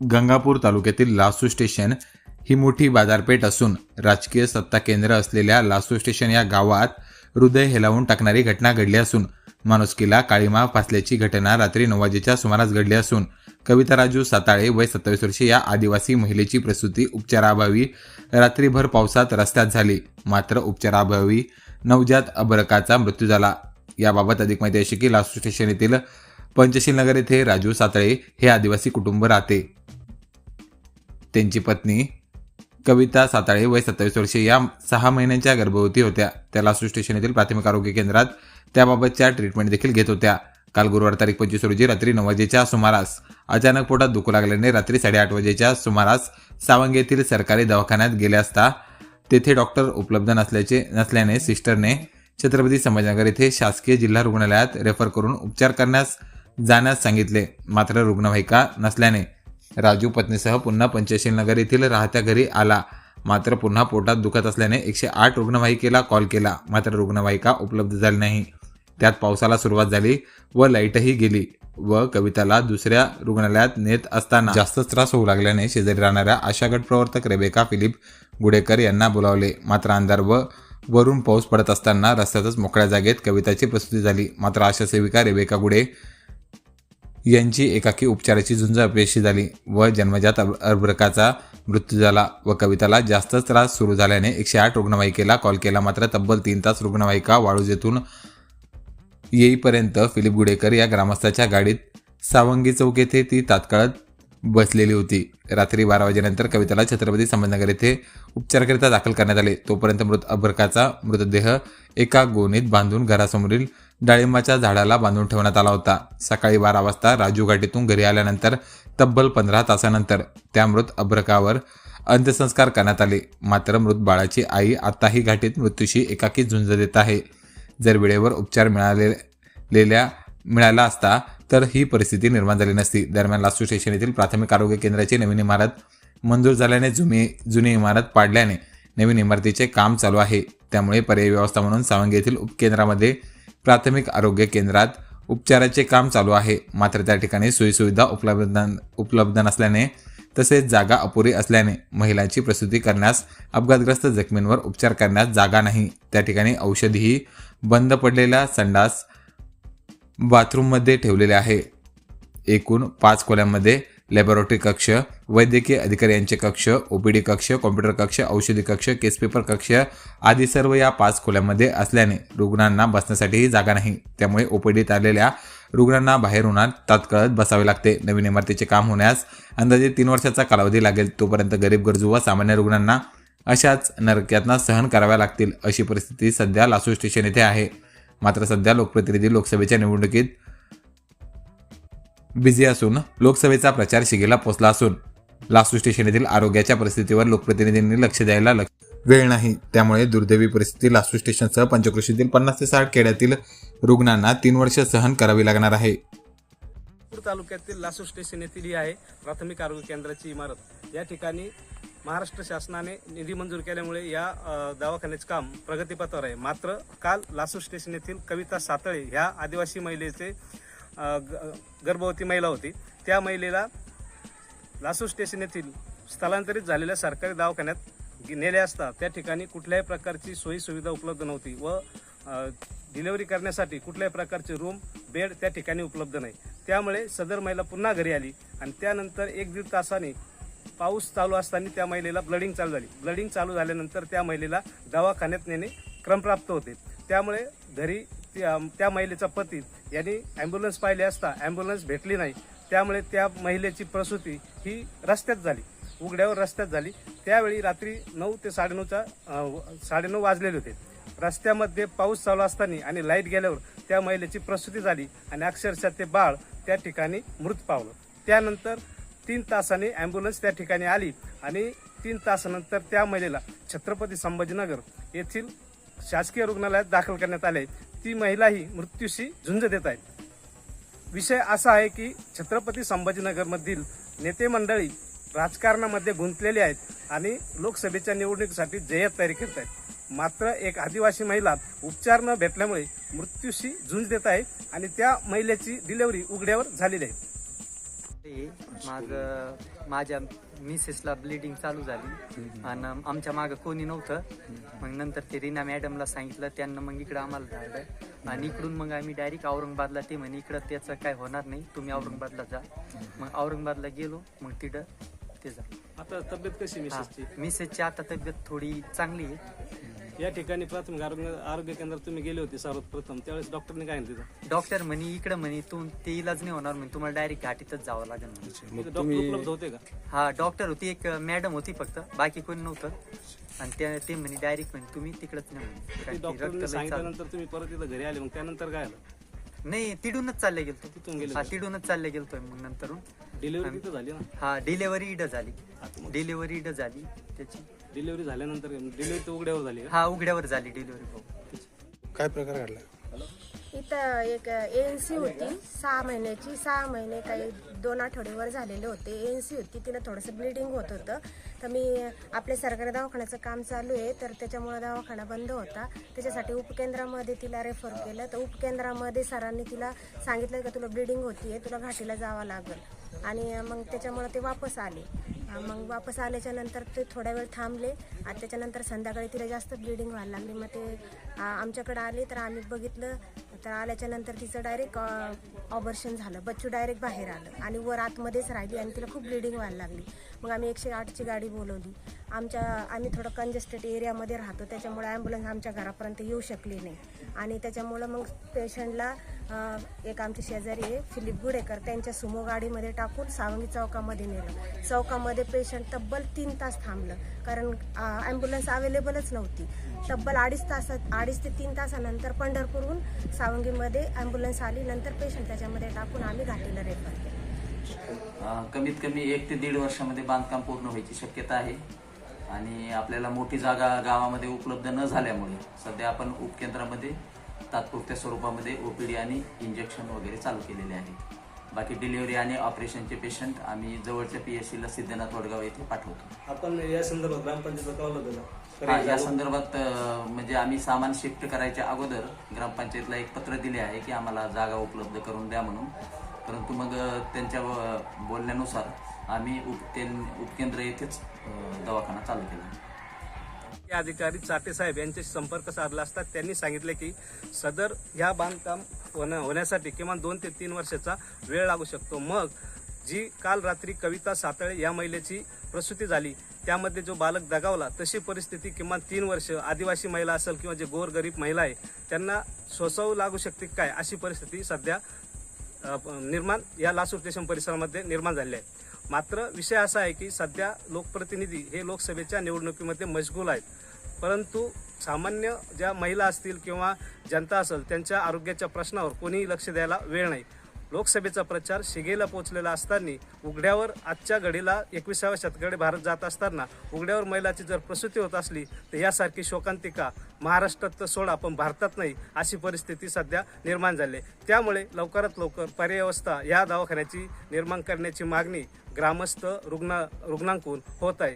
गंगापूर तालुक्यातील लासू स्टेशन ही मोठी बाजारपेठ असून राजकीय सत्ता केंद्र असलेल्या लासू स्टेशन या गावात हृदय हेलावून टाकणारी घटना घडली असून माणुसकीला काळीमा फासल्याची घटना रात्री नऊ वाजेच्या सुमारास घडली असून कविता राजू साताळे वय सत्तावीस वर्षे या आदिवासी महिलेची प्रसूती उपचाराअभावी रात्रीभर पावसात रस्त्यात झाली. मात्र उपचाराअभावी नवजात अबरकाचा मृत्यू झाला. याबाबत अधिक माहिती अशी की लासू स्टेशन येथील पंचशीलनगर येथे राजू सातळे हे आदिवासी कुटुंब राहते. त्यांची पत्नी कविता साताळे वय सत्तावीस वर्षे. या सहा महिन्यांच्या गर्भवती होत्या. त्या लासू स्टेशन येथील प्राथमिक आरोग्य केंद्रात त्याबाबतच्या ट्रीटमेंट देखील घेत होत्या. काल गुरुवार तारीख पंचवीस रोजी रात्री नऊ वाजेच्या सुमारास अचानक पोटात दुखू लागल्याने रात्री साडेआठ वाजेच्या सुमारास सावंगे येथील सरकारी दवाखान्यात गेले असता तेथे डॉक्टर उपलब्ध नसल्याचे नसल्याने सिस्टरने छत्रपती संभाजीनगर येथे शासकीय जिल्हा रुग्णालयात रेफर करून उपचार करण्यास जाण्यास सांगितले. मात्र रुग्णवाहिका नसल्याने राजू पत्नीसह पुन्हा पंचशील नगर येथील राहत्या घरी आला. मात्र पुन्हा पोटात दुखत असल्याने एकशे आठ रुग्णवाहिकेला कॉल केला. मात्र रुग्णवाहिका उपलब्ध झाली नाही. त्यात पावसाला सुरुवात झाली व लाईटही गेली व कविताला दुसऱ्या रुग्णालयात नेत असताना जास्तच त्रास होऊ लागल्याने शेजारी राहणाऱ्या आशागट प्रवर्तक रेबेका फिलिप गुडेकर यांना बोलावले. मात्र अंधार व वरून पाऊस पडत असताना रस्त्यातच मोकळ्या जागेत कविताची प्रस्तुती झाली. मात्र आशा सेविका रेबेका गुडे यांची एकाकी उपचाराची झुंज अपयशी झाली व जन्मजात अर्भकाचा मृत्यू झाला व कविताला जास्तच त्रास सुरू झाल्याने एकशे आठ रुग्णवाहिकेला कॉल केला. मात्र तब्बल तीन तास रुग्णवाहिका वाळूज येथून येईपर्यंत फिलिप गुडेकर या ग्रामस्थाच्या गाडीत सावंगी चौक येथे ती तात्काळ बसलेली होती. रात्री बारा वाजेनंतर कविताला छत्रपती संभाजीनगर येथे उपचाराकरिता दाखल करण्यात आले. तोपर्यंत मृत अभ्रकाचा मृतदेह एका गोणीत बांधून घरासमोरील डाळिंबाच्या झाडाला बांधून ठेवण्यात आला होता. सकाळी बारा वाजता राजू घाटीतून घरी आल्यानंतर तब्बल पंधरा तासानंतर त्या मृत अभ्रकावर अंत्यसंस्कार करण्यात आले. मात्र मृत बाळाची आई आताही घाटीत मृत्यूशी एकाकी झुंज देत आहे. जर वेळेवर उपचार मिळालेल्या मिळाला असता तर ही परिस्थिती निर्माण झाली नसती. दरम्यान लासू स्टेशन येथील प्राथमिक आरोग्य केंद्राची नवीन इमारत मंजूर झाल्याने जुनी जुनी इमारत पाडल्याने नवीन इमारतीचे काम चालू आहे. त्यामुळे पर्यायी व्यवस्था म्हणून सावंगी येथील उपकेंद्रामध्ये प्राथमिक आरोग्य केंद्रात उपचाराचे काम चालू आहे. मात्र त्या ठिकाणी सोयीसुविधा उपलब्ध उपलब्ध नसल्याने तसेच जागा अपुरी असल्याने महिलांची प्रसूती करण्यास अपघातग्रस्त जखमींवर उपचार करण्यास जागा नाही. त्या ठिकाणी औषधीही बंद पडलेल्या संडास बाथरूममध्ये ठेवलेले आहे. एकूण पाच खोल्यांमध्ये लॅबोरेटरी कक्ष वैद्यकीय अधिकारी यांचे कक्ष ओपीडी कक्ष कॉम्प्युटर कक्ष औषधी कक्ष केस पेपर कक्ष आदी सर्व या पाच खोल्यांमध्ये असल्याने रुग्णांना बसण्यासाठीही जागा नाही. त्यामुळे ओपीडीत आलेल्या रुग्णांना बाहेर उन्हात तात्काळ बसावे लागते. नवीन इमारतीचे काम होण्यास अंदाजे तीन वर्षाचा कालावधी लागेल. तोपर्यंत गरीब गरजू व सामान्य रुग्णांना अशाच नरक्यातना सहन कराव्या लागतील. अशी परिस्थिती सध्या लासू स्टेशन येथे आहे. मात्र सध्या लोकप्रतिनिधी लोकसभेच्या निवडणुकीत बिझी असून लोकसभेचा प्रचार शिगेला पोचला असून लासू स्टेशन येथील आरोग्याच्या परिस्थितीवर लोकप्रतिनिधींनी लक्ष द्यायला लक्ष वेळ नाही. त्यामुळे दुर्दैवी परिस्थिती लासू स्टेशनसह पंचकृषीतील पन्नास ते साठ खेड्यातील रुग्णांना तीन वर्ष सहन करावी लागणार आहे. तालुक्यातील लासू स्टेशन येथील ही आहे प्राथमिक आरोग्य केंद्राची इमारत. या ठिकाणी महाराष्ट्र शासनाने निधी मंजूर केल्यामुळे या दवाखान्याचे काम प्रगतीपथावर आहे. मात्र काल लासू स्टेशन येथील कविता सातळे ह्या आदिवासी महिलेचे गर्भवती महिला होती. त्या महिलेला लासू स्टेशन येथील स्थलांतरित झालेल्या सरकारी दवाखान्यात नेले असता त्या ठिकाणी कुठल्याही प्रकारची सोयीसुविधा उपलब्ध नव्हती व डिलेवरी डिलिव्हरी करण्यासाठी कुठल्याही प्रकारचे रूम बेड त्या ठिकाणी उपलब्ध नाही. त्यामुळे सदर महिला पुन्हा घरी आली आणि त्यानंतर एक दीड तासाने पाऊस चालू असताना त्या महिलेला ब्लडिंग चालू झाली. ब्लडिंग चालू झाल्यानंतर त्या महिलेला दवाखान्यात नेणे क्रमप्राप्त होते. त्यामुळे घरी त्या महिलेचा पती यांनी ॲम्ब्युलन्स पाहिले असता ॲम्ब्युलन्स भेटली नाही. त्यामुळे त्या महिलेची प्रसूती ही रस्त्यात झाली. उघड्यावर रस्त्यात झाली. त्यावेळी रात्री नऊ ते साडेनऊचा साडेनऊ वाजलेले होते. रस्त्यामध्ये पाऊस चालू असताना आणि लाइट गेल्यावर त्या महिलेची प्रसूती झाली आणि अक्षरशः ते बाळ त्या ठिकाणी मृत पावलं. त्यानंतर तीन तासाने ॲम्ब्युलन्स त्या ठिकाणी आली आणि तीन तासानंतर त्या महिलेला छत्रपती संभाजीनगर येथील शासकीय रुग्णालयात दाखल करण्यात आले. ती महिलाही मृत्यूशी झुंज देत आहेत. विषय असा आहे की छत्रपती संभाजीनगरमधील नेते मंडळी राजकारणामध्ये गुंतलेली आहेत आणि लोकसभेच्या निवडणुकीसाठी जय्यत तयारी करत आहेत. मात्र एक आदिवासी महिला उपचार न भेटल्यामुळे मृत्यूशी झुंज देत आहे आणि त्या महिलेची डिलिव्हरी उघड्यावर झालेली आहे. माझं माझ्या मिसेसला ब्लिडिंग चालू झाली. आणि आमच्या मागं कोणी नव्हतं. मग नंतर ते रीना मॅडमला सांगितलं त्यांना मग इकडं आम्हाला धाडलं आणि इकडून मग आम्ही डायरेक्ट औरंगाबादला ते म्हणे इकडं त्याचं काय होणार नाही तुम्ही औरंगाबादला जा. मग औरंगाबादला गेलो मग तिथं ते झालं. आता तब्येत कशी मिसेसची मिसेसची आता तब्येत थोडी चांगली आहे. या ठिकाणी प्राथमिक आरोग्य आरोग्य केंद्रात तुम्ही गेले होते सर्वप्रथम. त्यावेळेस डॉक्टरने काय सांगितलं डॉक्टर म्हणे इकडं म्हणे तू ते इलाज नाही होणार म्हणे तुम्हाला डायरेक्ट घाटीतच जावं लागेल म्हणे. डॉक्टर उपलब्ध होते का? हा डॉक्टर होती एक मॅडम होती फक्त बाकी कोणी नव्हतं. आणि त्या ते म्हणे डायरेक्ट म्हणे तुम्ही तिकडच नाही म्हणे. ते कारण की डॉक्टरने रक्त लय चालू. सांगितल्यानंतर तुम्ही परत इथं घरी आले मग त्यानंतर काय आलं नाही तिडूनच चालले गेलतो. तिथून गेले हा तिडूनच चालले गेलतोय मग नंतर डिलिव्हरी तिथं झाली ना? हा डिलेव्हरी इड झाली. डिलेव्हरी इड झाली. त्याची डिलिव्हरी झाल्यानंतर डिलिव्हरी तर उघड्यावर झाली हा उघड्यावर झाली डिलिव्हरी भाऊ. काय प्रकार घडला? इथं एक एन सी होती. सहा महिन्याची सहा महिने काही दोन आठवडेवर झालेले होते. एन सी होती. तिला थोडंसं ब्लिडिंग होत होतं. तर मी आपल्या सरकारी दवाखान्याचं काम चालू आहे तर त्याच्यामुळे दवाखाना बंद होता. त्याच्यासाठी उपकेंद्रामध्ये तिला रेफर केलं. तर उपकेंद्रामध्ये सरांनी तिला सांगितलं का तुला ब्लिडिंग आहे तुला घाटीला जावं लागेल. आणि मग त्याच्यामुळे ते वापस आले. मग वापस आल्याच्यानंतर ते थोड्या वेळ थांबले. आणि त्याच्यानंतर संध्याकाळी तिला जास्त ब्लिडिंग व्हायला लागली. मग ते आमच्याकडे आले तर आम्ही बघितलं तर आल्याच्यानंतर तिचं डायरेक्ट ऑपरेशन झालं. बच्चू डायरेक्ट बाहेर आलं आणि वर आतमध्येच राहिली आणि तिला खूप ब्लिडिंग व्हायला लागली. मग आम्ही एकशे आठची गाडी बोलवली. आमच्या आम्ही थोडं कंजेस्टेड एरियामध्ये राहतो त्याच्यामुळे ॲम्ब्युलन्स आमच्या घरापर्यंत येऊ शकली नाही. आणि त्याच्यामुळं मग पेशंटला एक आमचे शेजारी आहे फिलिप गुडेकर त्यांच्या सुमो गाडीमध्ये टाकून सावंगी चौकामध्ये नेलं. चौकामध्ये पेशंट तब्बल तीन तास थांबलं. कारण ॲम्ब्युलन्स अवेलेबलच नव्हती. तब्बल अडीच तासात अडीच ते तीन तासानंतर पंढरपूरहून सावंगीमध्ये ॲम्ब्युलन्स आली. नंतर पेशंट त्याच्यामध्ये टाकून आम्ही घाटीला रेफर केलं. कमीत कमी एक ते दीड वर्षामध्ये बांधकाम पूर्ण व्हायची शक्यता आहे. आणि आपल्याला मोठी जागा गावामध्ये उपलब्ध न झाल्यामुळे सध्या आपण उपकेंद्रामध्ये तात्पुरत्या स्वरूपामध्ये ओपीडी आणि इंजेक्शन वगैरे चालू केलेले आहे. बाकी डिलिव्हरी आणि ऑपरेशनचे पेशंट आम्ही जवळच्या पी एस सीला सिद्धनाथ वडगाव येथे पाठवतो. आपण या संदर्भात ग्रामपंचायतला कळवलं होतं का? हा, या संदर्भात अं, म्हणजे आम्ही सामान शिफ्ट करायच्या अगोदर ग्रामपंचायतला एक पत्र दिले आहे की आम्हाला जागा उपलब्ध करून द्या म्हणून. परंतु मग अं, त्यांच्या अं, बोलण्यानुसार आम्ही उपकें उपकेंद्र येथेच अं, दवाखाना चालू केला. अधिकारी चाटे साहेब यांच्याशी संपर्क साधला असता त्यांनी सांगितले की सदर ह्या बांधकाम होण्या- होण्यासाठी किमान दोन ते तीन वर्षाचा वेळ लागू शकतो. मग जी काल रात्री कविता सातळे या महिलेची प्रसूती झाली त्यामध्ये जो बालक दगावला तशी परिस्थिती किमान तीन वर्ष आदिवासी महिला असेल किंवा जे गोरगरीब महिला आहे त्यांना सोसावं लागू शकते काय अशी परिस्थिती सध्या निर्माण या लासूर स्टेशन परिसरामध्ये निर्माण झाले आहे. मात्र विषय असा आहे की सध्या लोकप्रतिनिधी हे लोकसभेच्या निवडणुकीमध्ये मशगूल आहेत. परंतु सामान्य ज्या महिला असतील किंवा जनता असेल त्यांच्या आरोग्याच्या प्रश्नावर कोणीही लक्ष द्यायला वेळ नाही लोकसभेचा प्रचार शिगेला पोहोचलेला असताना उघड्यावर आजच्या घडीला एकविसाव्या शतकडे भारत जात असताना उघड्यावर महिलाची जर प्रसूती होत असली तर यासारखी शोकांतिका महाराष्ट्रात तर सोडा पण भारतात नाही अशी परिस्थिती सध्या निर्माण झाली आहे. त्यामुळे लवकरात लवकर पर्यावस्था या दवाखान्याची निर्माण करण्याची मागणी ग्रामस्थ रुग्ण रुग्णांकून होत आहे